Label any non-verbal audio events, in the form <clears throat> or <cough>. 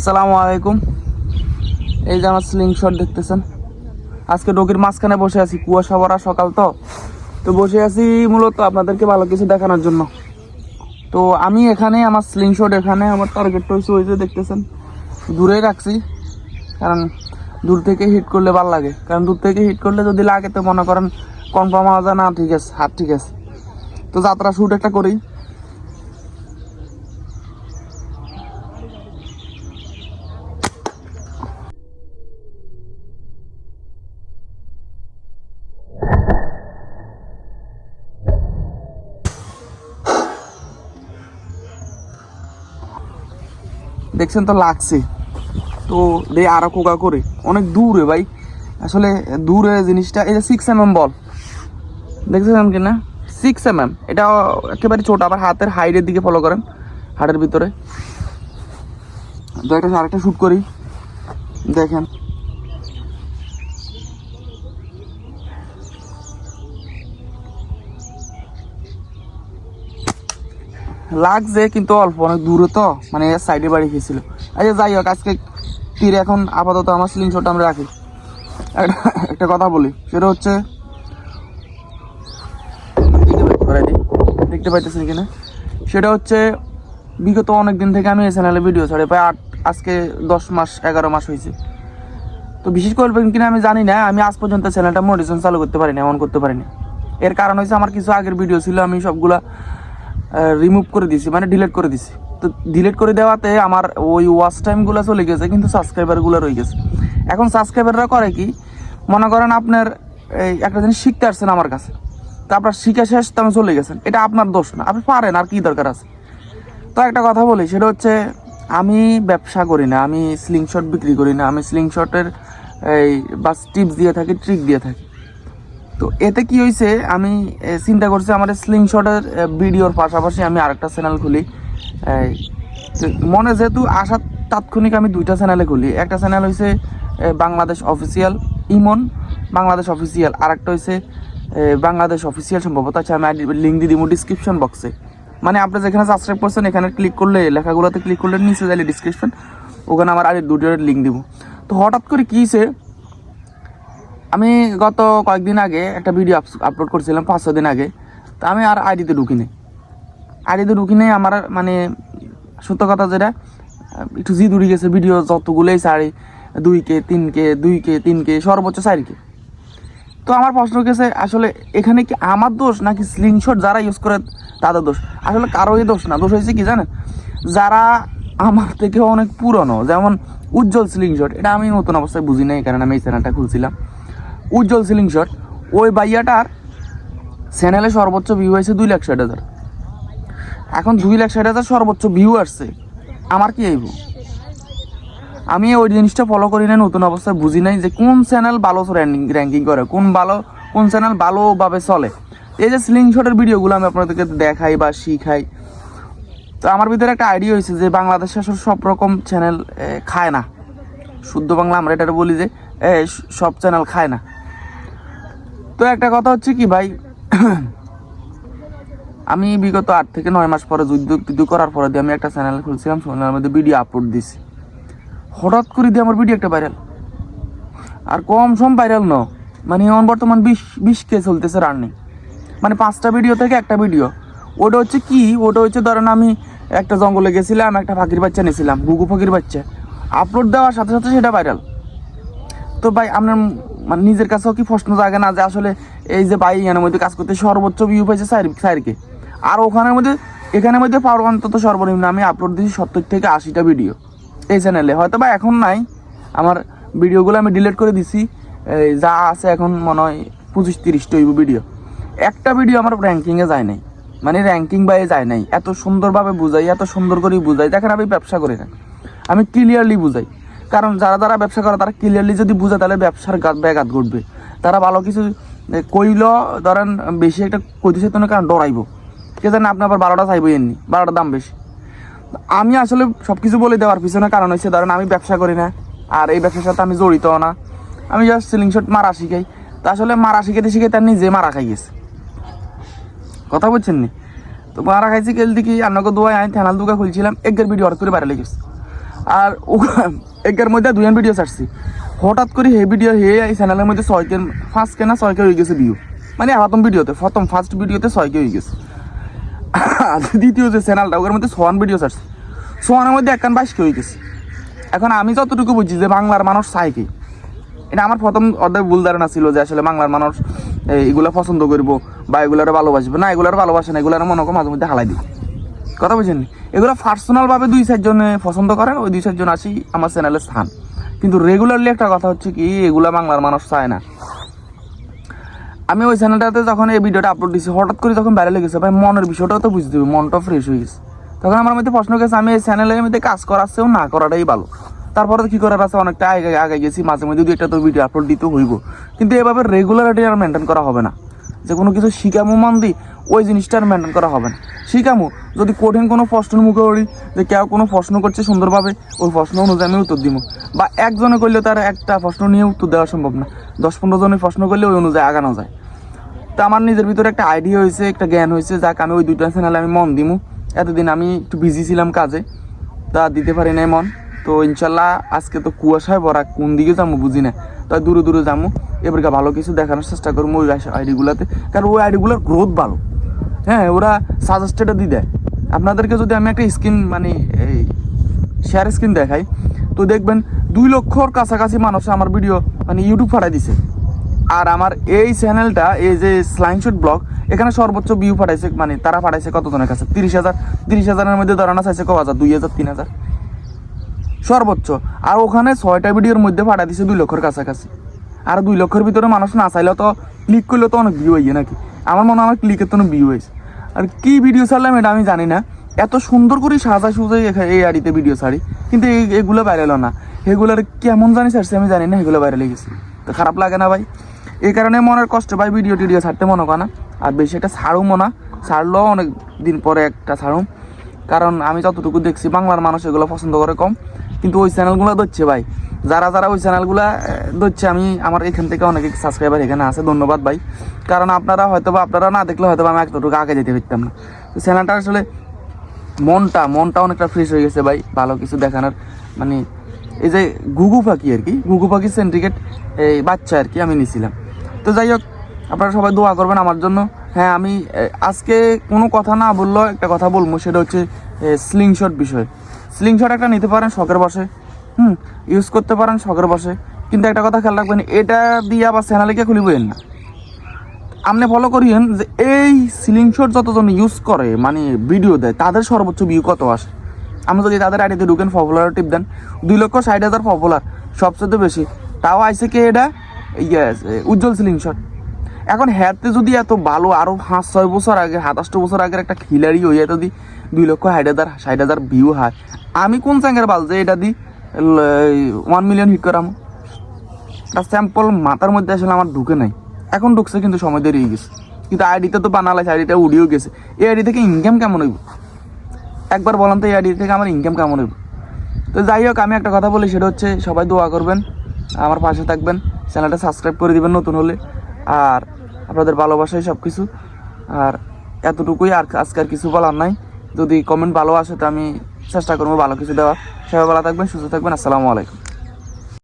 আসসালামু আলাইকুম। এই যে আমার স্লিং শট দেখতেছেন। আজকে ডোকির মাঝখানে বসে আছি, কুয়াশা ভরা সকাল তো। তো বসে আছি মূলত আপনাদেরকে ভালো কিছু দেখানোর জন্য। তো আমি এখানে, আমার স্লিং শট এখানে, আমার টার্গেট হয়েছে ওই যে দেখতেছেন। দূরে রাখছি, কারণ দূর থেকে হিট করলে ভালো লাগে। কারণ দূর থেকে হিট করলে যদি লাগে তো মনে করেন কনফার্ম হওয়া যায়, না, ঠিক আছে, হাত ঠিক আছে। তো যাত্রা শুট একটা করি। দেখছেন তো লাগছে। তো দে আরও কোকা করে। অনেক দূরে ভাই। আসলে দূরে জিনিসটা, এই যে সিক্স এম এম বল। দেখছেন কি না সিক্স এম এম এটা একেবারে ছোট, আবার হাতের হাইটের দিকে ফলো করেন, হাটের ভিতরে। তো একটা আরেকটা শ্যুট করি। দেখেন। লাগছে, কিন্তু অল্প, অনেক দূরে তো মানে সাইডে বাড়ি খেয়েছিল আচ্ছা যাই হোক, আজকে তীর এখন আপাতত আমার স্লিং শট আমরা রাখি। একটা- কথা বলি, সেটা হচ্ছে, দেখতে পাইতেছেন কিনা? সেটা হচ্ছে, বিগত অনেক দিন থেকে আমি এই চ্যানেলে ভিডিও ছাড়ে, প্রায় আট, আজকে দশ মাস, এগারো মাস হয়েছে। তো বিশেষ করবেন কিনা, আমি জানি না, আমি আজ পর্যন্ত চ্যানেলটা মোটিভেশন চালু করতে পারিনি, এমন করতে পারিনি। এর কারণ হচ্ছে আমার কিছু আগের ভিডিও ছিল, আমি সবগুলা রিমুভ করে দিছি মানে ডিলিট করে দিছি। তো ডিলিট করে দেওয়াতে আমার ওই ওয়াচ টাইমগুলো চলে গেছে, কিন্তু সাবস্ক্রাইবারগুলো রয়ে গেছে। এখন সাবস্ক্রাইবাররা করে কি, মনে করেন আপনার এই একটা জিনিস শিখতে আসছেন আমার কাছে। তো আপনার শিখে শেষ তো আমি চলে গেছেন। এটা আপনার দোষ না, আপনি পারেন, আর কি দরকার আছে? তো একটা কথা বলি, সেটা হচ্ছে আমি ব্যবসা করি না, আমি স্লিং শট বিক্রি করি না, আমি স্লিং শটের এই বাস টিপস দিয়ে থাকি ট্রিক দিয়ে থাকি। তো এতে কি হয়েছে আমি চিন্তা করছি আমার স্লিং শটের ভিডিওর পাশাপাশি আমি আরেকটা চ্যানেল খুলি। মনে যেহেতু আসার তাৎক্ষণিক আমি দুইটা চ্যানেলে খুলি। একটা চ্যানেল হয়েছে বাংলাদেশ অফিসিয়াল, ইমন, বাংলাদেশ অফিসিয়াল। আর একটা হয়েছে বাংলাদেশ অফিসিয়াল সম্ভবত আচ্ছা আমি লিঙ্ক দিয়ে দিব ডিসক্রিপশন বক্সে মানে আপনি যেখানে সাবস্ক্রাইব করছেন, এখানে ক্লিক করলে, লেখাগুলোতে ক্লিক করলে নিচে যাইলে ডিসক্রিপশন ওখানে আমার আর দুটোর লিঙ্ক দিব তো হঠাৎ করে কী হয়েছে আমি গত কয়েকদিন আগে একটা ভিডিও আপলোড করছিলাম, পাঁচ ছ দিন আগে। তা আমি আর আইডিতে ঢুকিনি। আইডিতে ঢুকিনি, আমার মানে সত্য কথা যেটা একটু জিদ উড়ে গেছে ভিডিও যতগুলোই ছাড়ি দুই কে তিন কে দুই কে তিন কে সর্বোচ্চ চার কে তো আমার প্রশ্ন গেছে, আসলে এখানে কি আমার দোষ নাকি স্লিংশট যারা ইউজ করে তাদের দোষ? আসলে কারোই দোষ না, দোষ হয়েছে কি জানেন? যারা আমার থেকে অনেক পুরনো, যেমন উজ্জ্বল স্লিংশট এটা আমি নতুন অবস্থায় বুঝি নাই, কারণ আমি এই চ্যানেলটা খুলছিলাম। উজ্জ্বল সিলিং শট ওই বাইয়াটার চ্যানেলে সর্বোচ্চ ভিউ হয়েছে দুই লাখ ষাট হাজার। এখন দুই লাখ ষাট হাজার সর্বোচ্চ ভিউ আসছে। আমার কি আইব আমি ওই জিনিসটা ফলো করি না নতুন অবস্থায় বুঝি নাই যে কোন চ্যানেল ভালো র্যাঙ্কিং করে, কোন ভালো, কোন চ্যানেল ভালোভাবে চলে। এই যে স্লিং শটের ভিডিওগুলো আমি আপনাদেরকে দেখাই বা শিখাই, তো আমার ভিতরে একটা আইডিয়া হয়েছে যে বাংলাদেশে আসলে সব রকম চ্যানেল খায় না। শুদ্ধ বাংলা আমরা এটা বলি যে সব চ্যানেল খায় না। তো একটা কথা হচ্ছে কি ভাই, <clears throat> আমি বিগত আট থেকে নয় মাস পরে যুদ্ধ যুদ্ধ করার পরে দিয়ে আমি একটা চ্যানেল খুলছিলাম চ্যানেলের মধ্যে ভিডিও আপলোড দিছি। হঠাৎ করে দিয়ে আমার ভিডিও একটা ভাইরাল আর কম সম ভাইরাল ন মানে এখন বর্তমান বিশ বিশ কে চলতেছে রানিং মানে পাঁচটা ভিডিও থেকে একটা ভিডিও ওটা হচ্ছে কি? ওটা হচ্ছে ধরেন আমি একটা জঙ্গলে গেছিলাম, একটা ফাঁকির বাচ্চা নিয়েছিলাম গুগু ফাঁকির বাচ্চা। আপলোড দেওয়ার সাথে সাথে সেটা ভাইরাল তো ভাই, আপনার মানে নিজের কাছেও কি প্রশ্ন জাগে না যে আসলে এই যে বাই এখানের মধ্যে কাজ করতে সর্বোচ্চ ভিউ পাইছে সাইরকে আর ওখানের মধ্যে, এখানের মধ্যে পাওয়ার অন্তত সর্বনিম্ন আমি আপলোড দিয়েছি সত্তর থেকে আশিটা ভিডিও এই চ্যানেলে হয়তো বা এখন নাই, আমার ভিডিওগুলো আমি ডিলিট করে দিছি। যা আছে এখন মনে হয় পঁচিশ তিরিশটা ভিডিও একটা ভিডিও আমার র্যাঙ্কিংয়ে যায় নাই। মানে র্যাঙ্কিং বাইয়ে যায় নাই। এত সুন্দরভাবে বুঝাই, এত সুন্দর করেই বুঝাই। দেখেন আমি ব্যবসা করি না। আমি ক্লিয়ারলি বুঝাই। কারণ যারা যারা ব্যবসা করে, তারা ক্লিয়ারলি যদি বুঝে, তাহলে ব্যবসার ব্যাঘাত ঘটবে। তারা ভালো কিছু কইল, ধরেন, বেশি একটা কইতেছে তো কারণ ডরাইবো। কে জানে আপনি আবার বারোটা চাইব এমনি বারোটা দাম বেশি। আমি আসলে সব কিছু বলে দেওয়ার পিছনে কারণ হচ্ছে ধরেন, আমি ব্যবসা করি না, আর এই ব্যবসার সাথে আমি জড়িত না। আমি জাস্ট সিলিং শট মারা শিখাই। তা আসলে মারা শিখাইতে শিখে তার নিজে মারা খাই গেছে। কথা বলছেন নি? তো মারা খাইছি কেল দেখি আন্নকে দোয়াই আমি থ্যানাল দুকা খুলছিলাম, একের ভিডিও হঠাৎ করে বাইরে লেগেছে আর একের মধ্যে দুইজন ভিডিও ছাড়ছি। হঠাৎ করে হে ভিডিও হে এই চ্যানেলের মধ্যে ছয় কে পাঁচ কে না ছয় কে হয়ে গেছে ভিউ মানে প্রথম ভিডিওতে প্রথম ফার্স্ট ভিডিওতে ছয় কে হয়ে গেছে। দ্বিতীয় যে চ্যানেলটা ওর মধ্যে সোয়ান ভিডিও ছাড়ছে। সোয়ানের মধ্যে একখান বাইশ কে হয়ে গেছে। এখন আমি যতটুকু বুঝছি যে বাংলার মানুষ চাই কি? এটা আমার প্রথম অর্ধেক ভুল ধারণা ছিল যে আসলে বাংলার মানুষ এই, এগুলা পছন্দ করব বা এগুলার ভালোবাসবে। না এগুলার ভালোবাসে না এগুলার মনে মাঝে মধ্যে হালাই দিই কথা বুঝেন এগুলো পার্সোনাল ভাবে দুই চারজনে পছন্দ করেন, ওই দুই চারজন আসি আমার চ্যানেলের স্থান। কিন্তু রেগুলারলি একটা কথা হচ্ছে কি, এগুলা বাংলার মানুষ চায় না। আমি ওই চ্যানেলটাতে যখন এই ভিডিওটা আপলোড দিছি, হঠাৎ করে যখন বাইরে লেগেছে ভাই, মনের বিষয়টাও তো বুঝতে হবে, মনটা ফ্রেশ হয়ে গেছে। তখন আমার মধ্যে প্রশ্ন গেছে, আমি এই চ্যানেলের মধ্যে কাজ করার চেয়েও না, করাটাই ভালো। তারপরে কি করার আছে, অনেকটা আগে আগে গেছি, মাঝে মধ্যে দুই একটা তো ভিডিও আপলোড দিতে হইব। কিন্তু এভাবে রেগুলারিটি আর মেনটেন করা হবে না। যে কোনো কিছু শিখামো মান দিই ওই জিনিসটা আর মেনটেন করা হবে না। শিখামো যদি কঠিন কোনো প্রশ্নের মুখে পড়ি যে কেউ কোনো প্রশ্ন করছে সুন্দরভাবে, ওই প্রশ্ন অনুযায়ী আমি উত্তর দিব বা একজনে করলে তার একটা প্রশ্ন নিয়ে উত্তর দেওয়া সম্ভব না। দশ পনেরো জনের প্রশ্ন করলে ওই অনুযায়ী আগানো যায়। তো আমার নিজের ভিতরে একটা আইডিয়া হয়েছে, একটা জ্ঞান হয়েছে, যাক আমি ওই দুইটা চ্যানেলে আমি মন দিমু। এতদিন আমি একটু বিজি ছিলাম কাজে, তা দিতে পারি নাই মন। তো ইনশাল্লাহ আজকে তো কুয়াশায় ভরা, কোন দিকে যাব বুঝি না। তাই দূরে দূরে যাব এবারকে ভালো কিছু দেখানোর চেষ্টা করব ওই আইডিগুলোতে। কারণ ওই আইডিগুলোর গ্রোথ ভালো। হ্যাঁ ওরা সাজেস্টেডও দিয়ে দেয় আপনাদেরকে যদি আমি একটা স্ক্রিন মানে এই শেয়ার স্ক্রিন দেখাই, তো দেখবেন দুই লক্ষর কাছাকাছি মানুষ আমার ভিডিও মানে ইউটিউব ফাটাই দিছে। আর আমার এই চ্যানেলটা এই যে স্লাইনশুট ব্লগ এখানে সর্বোচ্চ ভিউ পাঠাইছে মানে তারা পাঠাইছে কতজনের কাছে? তিরিশ হাজার। তিরিশ হাজারের মধ্যে ধরানো চাইছে ক হাজার? দুই হাজার, তিন হাজার। সর্বোচ্চ। আর ওখানে ছয়টা ভিডিওর মধ্যে পাঠা দিছে দুই লক্ষর কাছাকাছি। আর দুই লক্ষের ভিতরে মানুষ না চাইলেও তো ক্লিক করলে তো অনেক ভিউ হইয়ে নাকি? আমার মনে হয় আমার ক্লিকের তো অনেক ভিউ হয়েছে আর কি ভিডিও ছাড়লাম এটা আমি জানি না। এত সুন্দর করে সাজা সুজাই এই আড়িতে ভিডিও ছাড়ি। কিন্তু এই এগুলো ভাইরাল না। এগুলোর কেমন জানি ছাড়ছে আমি জানি না, এগুলো ভাইরাল গেছে। তো খারাপ লাগে না ভাই। এই কারণে মনের কষ্ট ভাই ভিডিও টিডিও ছাড়তে মনে করে না। আর বেশি একটা ছাড়ুম না। ছাড়লেও অনেক দিন পরে একটা ছাড়ুম। কারণ আমি যতটুকু দেখছি বাংলার মানুষ এগুলো পছন্দ করে কম। কিন্তু ওই চ্যানেলগুলো ধরছে ভাই। যারা যারা ওই চ্যানেলগুলো ধরছে, আমি আমার এখান থেকে অনেক সাবস্ক্রাইবার এখানে আছে, ধন্যবাদ ভাই। কারণ আপনারা হয়তো বা আপনারা না দেখলে হয়তো আমি এতটুকু আগে যেতে পারতাম না। তো চ্যানেলটা আসলে মনটা মনটা অনেকটা ফ্রেশ হয়ে গেছে ভাই, ভালো কিছু দেখানোর। মানে এই যে ঘুঘু পাখি আর কি, ঘুঘু পাখি সেন্ট্রিকেট এই বাচ্চা আর কি আমি নিছিলাম। তো যাই হোক, আপনারা সবাই দোয়া করবেন আমার জন্য। হ্যাঁ আমি আজকে কোনো কথা না বললেও একটা কথা বলব, সেটা হচ্ছে স্লিংশট বিষয়। স্লিংশট একটা নিতে পারেন শখের বসে। হুম ইউজ করতে পারেন শখের বসে। কিন্তু একটা কথা খেয়াল রাখবেন, এটা দিয়ে আবার চ্যানেলে খুলিবেন না। আপনি ফলো করিয়েন যে এই সিলিং শট যতজন ইউজ করে মানে ভিডিও দেয়, তাদের সর্বোচ্চ ভিউ কত আসে? আমি যদি তাদের আইডিতে ঢুকেন পপুলার টিপ দেন, দুই লক্ষ ষাট হাজার পপুলার সবচেয়ে বেশি। তাও আইসে কে এটা? ইয়েস উজ্জ্বল সিলিং শট এখন হ্যাতে যদি এত ভালো আরও পাঁচ ছয় বছর আগে সাতাশটা বছর আগের একটা খিলাড়ি হয়ে যেত দি দুই লক্ষ ষাট হাজার ষাট হাজার ভিউ হয়। আমি কোন চ্যাঙ্গের বাল যে এটা দি ওয়ান মিলিয়ন হিট করাম? তার স্যাম্পল মাথার মধ্যে আসলে আমার ঢুকে নাই। এখন ঢুকছে কিন্তু সময় দেরিয়ে গেছে। কিন্তু আইডিতে তো বানালাইছে আইডিটা উড়িয়েও গেছে। এই আইডি থেকে ইনকাম কেমন হইব? একবার বললাম তো এই আইডি থেকে আমার ইনকাম কেমন হইব? তো যাই হোক, আমি একটা কথা বলি, সেটা হচ্ছে সবাই দোয়া করবেন, আমার পাশে থাকবেন চ্যানেলটা সাবস্ক্রাইব করে দিবেন নতুন হলে। আর আপনাদের ভালোবাসাই সব কিছু আর এতটুকুই আর আজকে আর কিছু বলার নাই। যদি কমেন্ট ভালো আসে তো আমি চেষ্টা করব ভালো কিছু দেওয়া সবাই ভালো থাকবেন, সুস্থ থাকবেন, আসসালামু আলাইকুম।